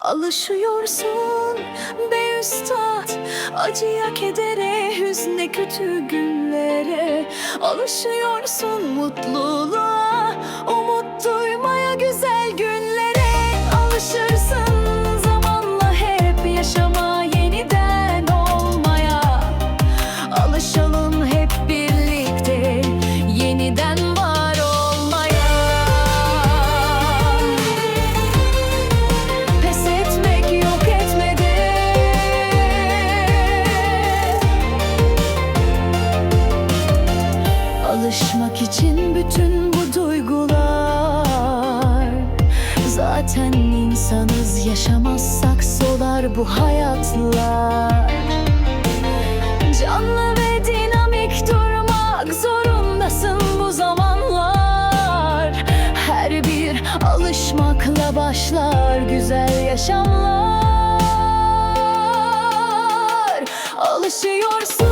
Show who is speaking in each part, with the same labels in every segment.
Speaker 1: Alışıyorsun be üstad Acıya, kedere, hüzne, kötü günlere. Alışıyorsun mutluluğa Umut Alışmak için bütün bu duygular. Zaten insanız yaşamazsak solar bu hayatlar. Canlı ve dinamik durmak zorundasın bu zamanlar. Her bir alışmakla başlar güzel yaşamlar. Alışıyorsun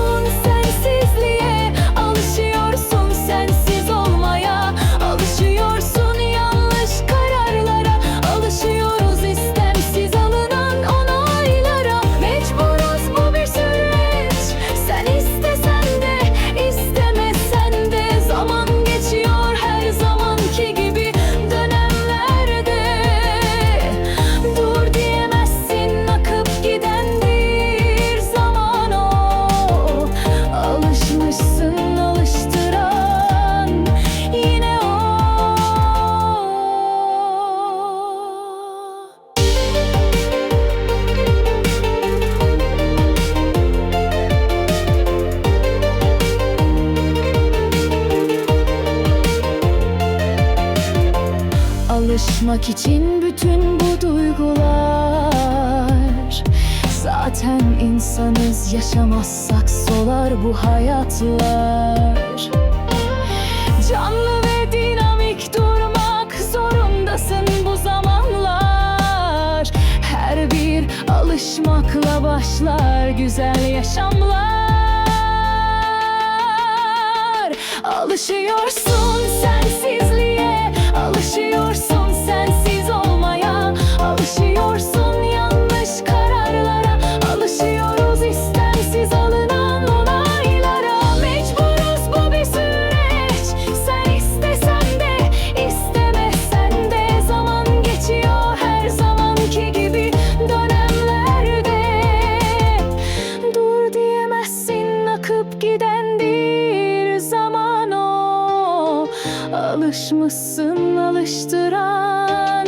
Speaker 1: Alışmak için bütün bu duygular. Zaten insanız yaşamazsak solar bu hayatlar. Canlı ve dinamik durmak zorundasın bu zamanlar. Her bir alışmakla başlar güzel yaşamlar. Alışıyorsun giden bir zaman o. Alışmışsın alıştıran